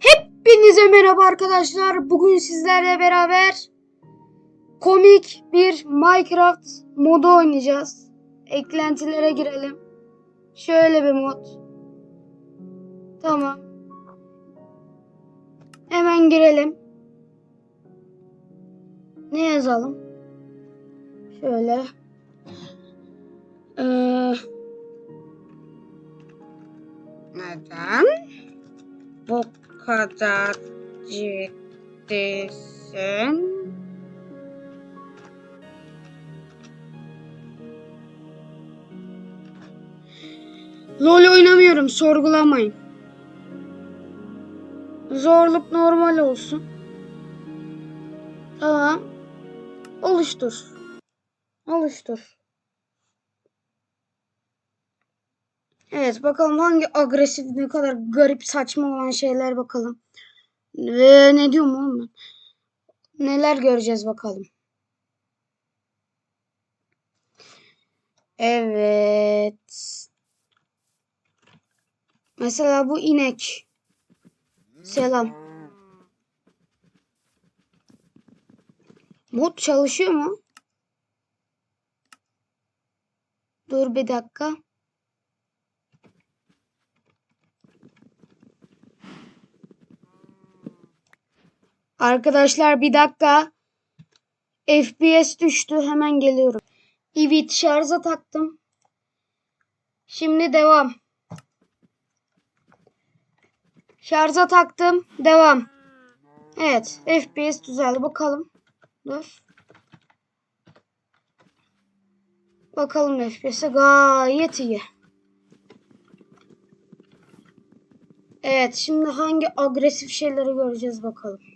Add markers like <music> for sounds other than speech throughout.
Hepinize merhaba arkadaşlar. Bugün sizlerle beraber komik bir Minecraft modu oynayacağız. Eklentilere girelim. Şöyle bir mod. Tamam. Hemen girelim. Ne yazalım? Şöyle. Ee, Neden bu kadar ciddisin? LoL oynamıyorum sorgulamayın. Zorluk normal olsun. Tamam. Oluştur. Oluştur. Evet bakalım hangi agresif ne kadar garip saçma olan şeyler bakalım. Ve ne diyorum oğlum ben? Neler göreceğiz bakalım. Evet. Mesela bu inek. Selam. Mod çalışıyor mu? Dur bir dakika. Arkadaşlar bir dakika. FPS düştü. Hemen geliyorum. Evet şarja taktım. Şimdi devam. Şarja taktım. Devam. Evet. FPS düzeldi. Bakalım. Dur. Bakalım FPS'e gayet iyi. Evet. Şimdi hangi agresif şeyleri göreceğiz bakalım.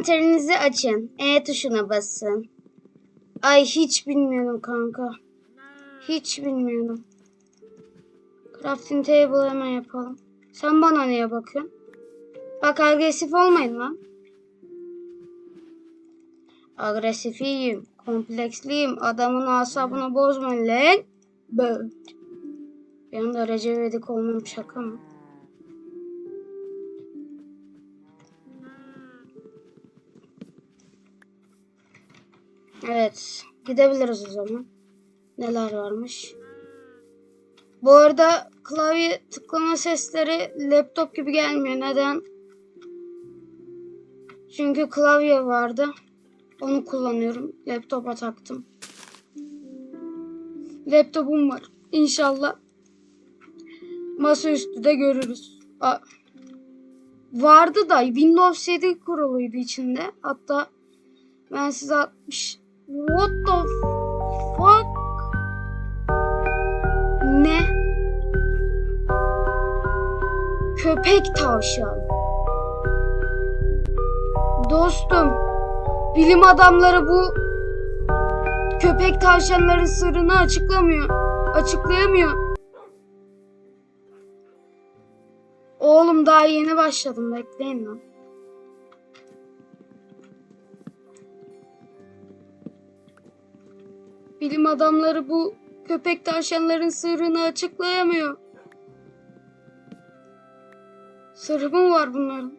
Envanterinizi açın. E tuşuna basın. Ay hiç bilmiyorum kanka. Hiç bilmiyorum. Crafting table hemen yapalım. Sen bana niye bakıyorsun? Bak agresif olmayın lan. Agresifiyim. Kompleksliyim. Adamın asabını bozmayın lan. Böyle. Bir anda Recep İvedik olmam şaka mı? Evet. Gidebiliriz o zaman. Neler varmış. Bu arada klavye tıklama sesleri laptop gibi gelmiyor. Neden? Çünkü klavye vardı. Onu kullanıyorum. Laptopa taktım. Laptopum var. İnşallah masaüstü de görürüz. A- vardı da Windows 7 kuruluydu içinde. Hatta ben size atmış. What the fuck? Ne? Köpek tavşan. Dostum, bilim adamları bu köpek tavşanların sırrını açıklamıyor. Açıklayamıyor. Oğlum daha yeni başladım bekleyin lan. Bilim adamları bu köpek tavşanların sırrını açıklayamıyor. Sırrı mı var bunların?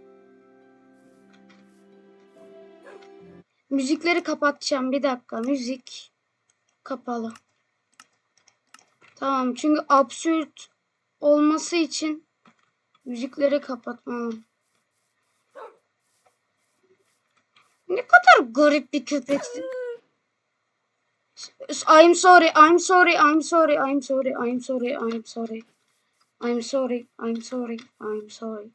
Müzikleri kapatacağım. Bir dakika. Müzik kapalı. Tamam. Çünkü absürt olması için müzikleri kapatmam. Ne kadar garip bir köpeksin. I'm sorry, I'm sorry, I'm sorry, I'm sorry, I'm sorry, I'm sorry. I'm sorry, I'm sorry, I'm sorry.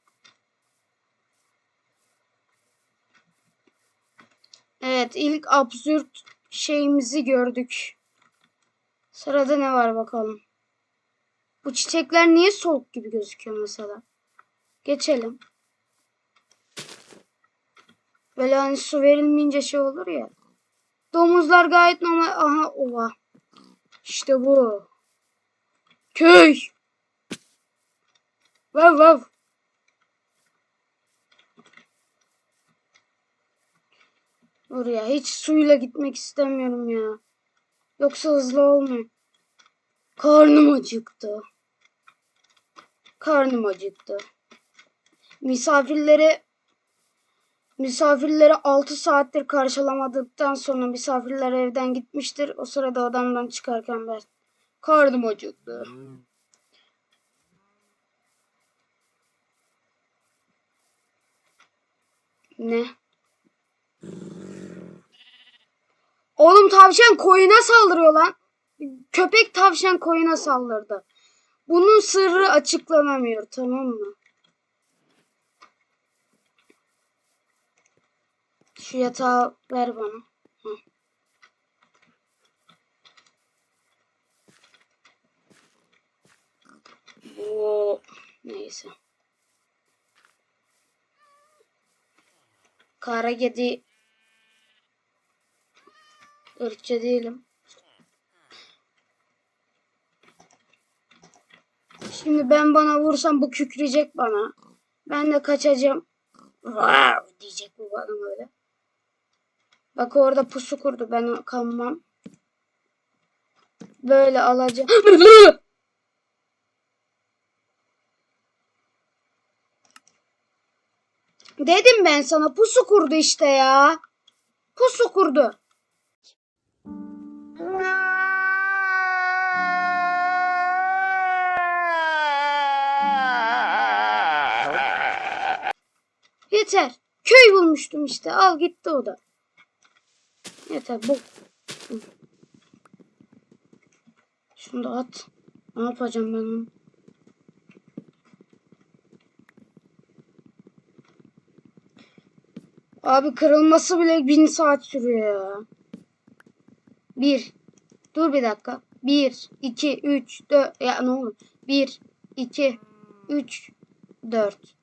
Evet, ilk absürt şeyimizi gördük. Sırada ne var bakalım. Bu çiçekler niye soğuk gibi gözüküyor mesela? Geçelim. Böyle hani su verilmeyince şey olur ya. Domuzlar gayet normal. Aha ova. İşte bu. Köy. Vav vav. Oraya hiç suyla gitmek istemiyorum ya. Yoksa hızlı olmuyor. Karnım acıktı. Karnım acıktı. Misafirleri misafirleri 6 saattir karşılamadıktan sonra misafirler evden gitmiştir. O sırada odamdan çıkarken ben karnım acıktı. Ne? Oğlum tavşan koyuna saldırıyor lan. Köpek tavşan koyuna saldırdı. Bunun sırrı açıklanamıyor tamam mı? Şu yatağı ver bana. Hı. Oo, neyse. Kara kedi ırkçı değilim. Şimdi ben bana vursam bu kükreyecek bana. Ben de kaçacağım. Wow diyecek bu bana böyle. Bak orada pusu kurdu. Ben kanmam. Böyle alacağım. <gasps> Dedim ben sana pusu kurdu işte ya. Pusu kurdu. <laughs> Yeter. Köy bulmuştum işte. Al gitti o da. Yeter bu. Şunu da at. Ne yapacağım ben onu? Abi kırılması bile bin saat sürüyor ya. Bir. Dur bir dakika. Bir, iki, üç, dört. Ya ne olur. Bir, iki, üç, dört.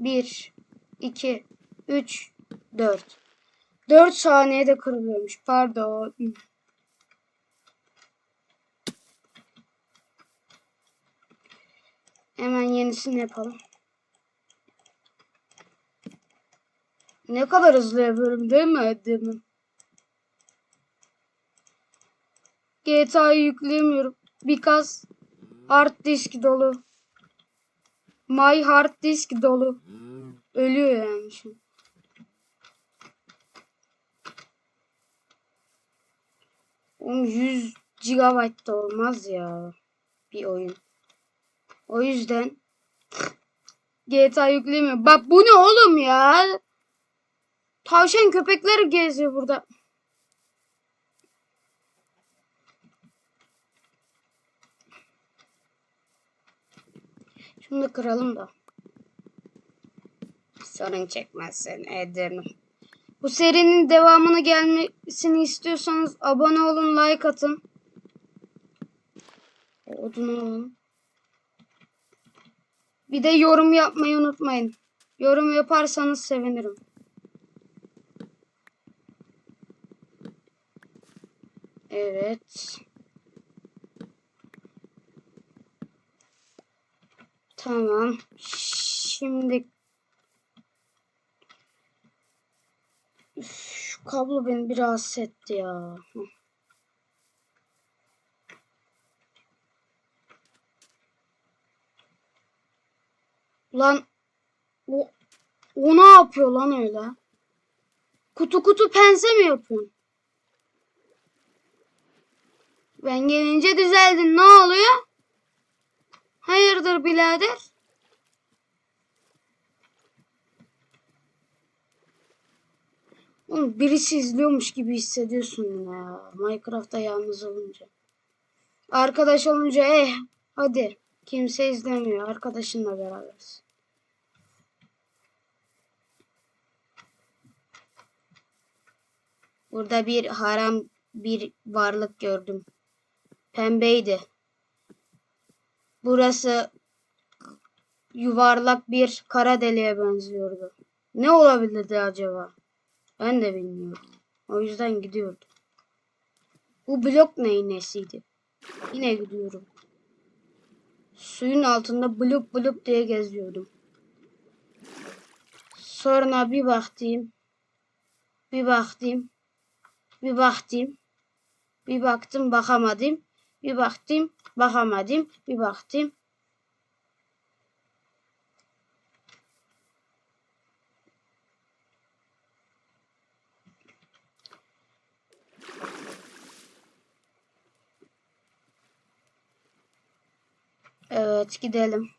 Bir, iki, üç, dört. Dört saniyede kırılıyormuş. Pardon. Hemen yenisini yapalım. Ne kadar hızlı yapıyorum değil mi? Mi? GTA'yı yükleyemiyorum. Because hard disk dolu. My hard disk dolu. Ölüyor yani şu. an. Oğlum 100 GB da olmaz ya bir oyun. O yüzden GTA yükleyemiyorum. Bak bu ne oğlum ya? Tavşan köpekler geziyor burada. Şunu da kıralım da. Sorun çekmezsin Eden. Bu serinin devamını gelmesini istiyorsanız abone olun, like atın. Odun olun. Bir de yorum yapmayı unutmayın. Yorum yaparsanız sevinirim. Evet. Tamam. Şimdi Üf, şu kablo beni biraz etti ya. Lan o, o ne yapıyor lan öyle? Kutu kutu pense mi yapıyorsun? Ben gelince düzeldin. Ne oluyor? Hayırdır birader? Birisi izliyormuş gibi hissediyorsun ya. Minecraft'ta yalnız olunca. Arkadaş olunca eh hadi. Kimse izlemiyor. Arkadaşınla beraberiz. Burada bir haram bir varlık gördüm. Pembeydi. Burası yuvarlak bir kara deliğe benziyordu. Ne olabilirdi acaba? Ben de bilmiyorum. O yüzden gidiyordum. Bu blok neyin nesiydi? Yine gidiyorum. Suyun altında blup blup diye geziyordum. Sonra bir baktım. Bir baktım. Bir baktım. Bir baktım bakamadım. Bir baktım bakamadım. Bir baktım. Evet gidelim.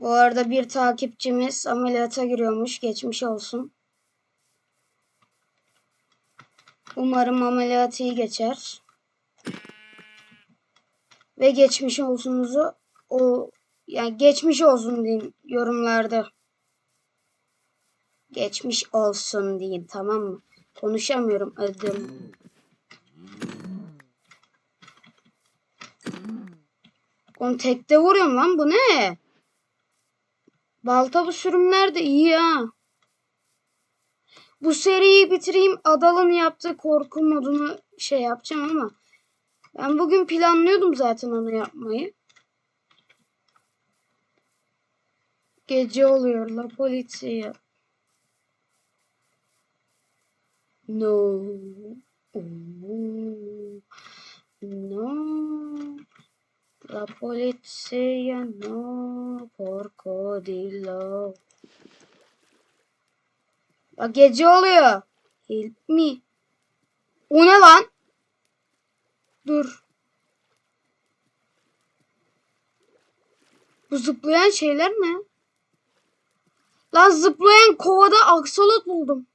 Bu arada bir takipçimiz ameliyata giriyormuş. Geçmiş olsun. Umarım ameliyatı iyi geçer. Ve geçmiş olsunuzu o yani geçmiş olsun deyin yorumlarda. Geçmiş olsun deyin tamam mı? Konuşamıyorum adım. Onu tekte vuruyorum lan bu ne? Balta bu sürümler de iyi ha. Bu seriyi bitireyim. Adal'ın yaptığı korku modunu şey yapacağım ama ben bugün planlıyordum zaten onu yapmayı. Gece oluyor la polisiye. No. No. La polizia no porcodillo. Bak gece oluyor. Help me. O ne lan? Dur. Bu zıplayan şeyler ne? Lan zıplayan kovada aksolot buldum.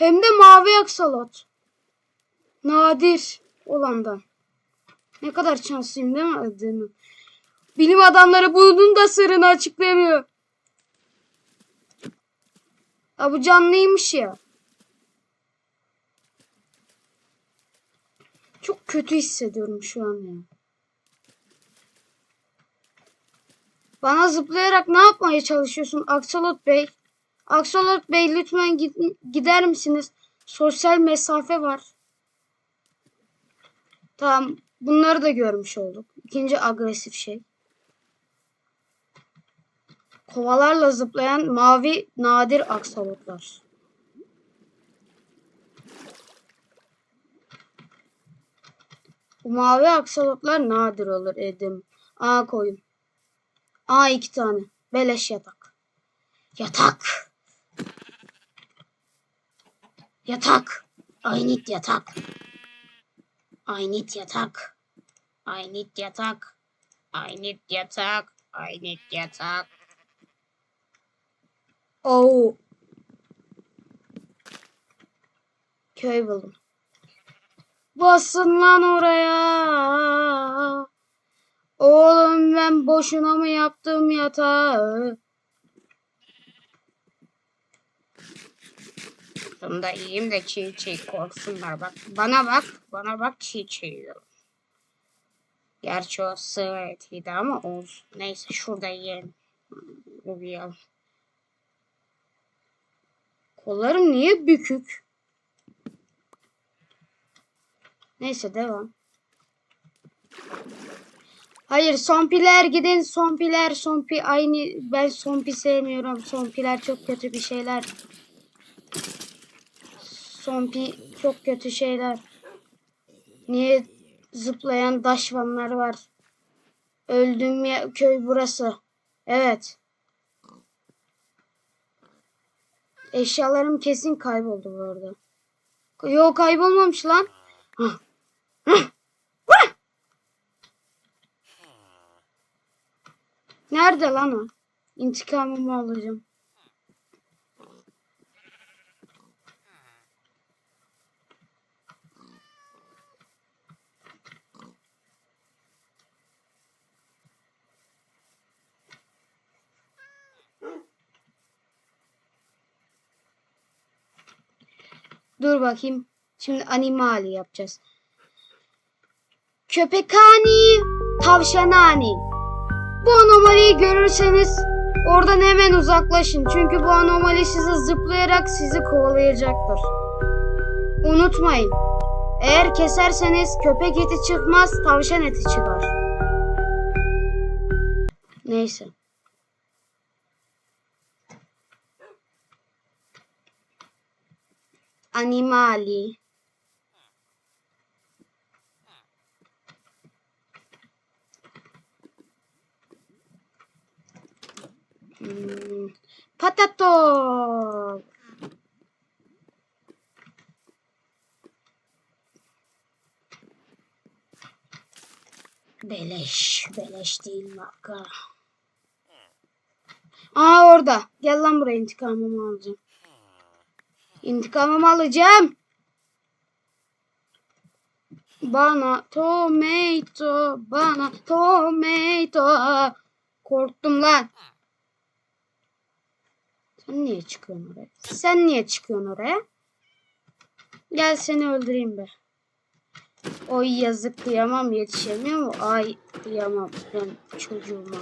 Hem de mavi aksolot. Nadir olandan. Ne kadar şanslıyım değil mi? Bilim adamları bunun da sırrını açıklayamıyor. Ha bu canlıymış ya. Çok kötü hissediyorum şu an ya. Bana zıplayarak ne yapmaya çalışıyorsun Aksolot Bey? Aksolot Bey lütfen gid- gider misiniz? Sosyal mesafe var. Tamam. Bunları da görmüş olduk. İkinci agresif şey. Kovalarla zıplayan mavi nadir aksolotlar. Bu mavi aksolotlar nadir olur Edim. A koyun. A iki tane. Beleş yatak. Yatak. Yatak. I need yatak. I need yatak. I need yatak. I need yatak. I need yatak. Oo. Köy buldum. Basın lan oraya. Oğlum ben boşuna mı yaptım yatağı? Bunda iyiyim de çiğ çiğ korksunlar bak. Bana bak. Bana bak çiğ çiğ yiyorum. Gerçi o sığ etiydi ama olsun. Neyse şurada yiyelim. Uyuyalım. Kollarım niye bükük? Neyse devam. Hayır sompiler gidin sompiler sompi aynı ben sompi sevmiyorum sompiler çok kötü bir şeyler. Sompi çok kötü şeyler. Niye zıplayan daşvanlar var? Öldüğüm yer, köy burası. Evet. Eşyalarım kesin kayboldu bu arada. Yok kaybolmamış lan. Nerede lan o? İntikamımı alacağım. Dur bakayım. Şimdi animali yapacağız. Köpekhani, tavşanhani. Bu anomaliyi görürseniz oradan hemen uzaklaşın. Çünkü bu anomali sizi zıplayarak sizi kovalayacaktır. Unutmayın. Eğer keserseniz köpek eti çıkmaz, tavşan eti çıkar. Neyse. Animali. Hmm, Patato. Beleş. Beleş değil marka. Aa orada. Gel lan buraya intikamımı alacağım. İntikamımı alacağım. Bana tomato, bana tomato. Korktum lan. Sen niye çıkıyorsun oraya? Sen niye çıkıyorsun oraya? Gel seni öldüreyim be. Oy yazık kıyamam yetişemiyor mu? Ay kıyamam ben çocuğuma.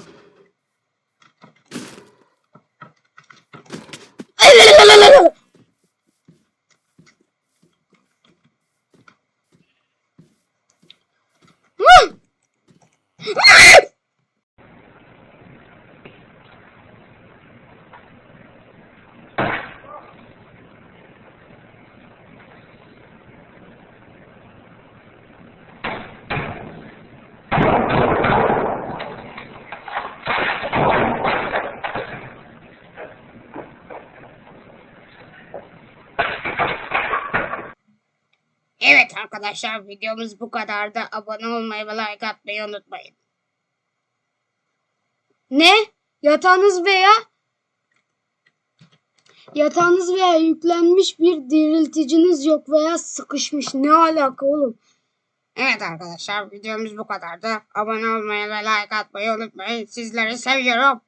Evet arkadaşlar videomuz bu kadardı. Abone olmayı ve like atmayı unutmayın. Ne? Yatağınız veya yatağınız veya yüklenmiş bir dirilticiniz yok veya sıkışmış. Ne alaka oğlum? Evet arkadaşlar videomuz bu kadardı. Abone olmayı ve like atmayı unutmayın. Sizleri seviyorum.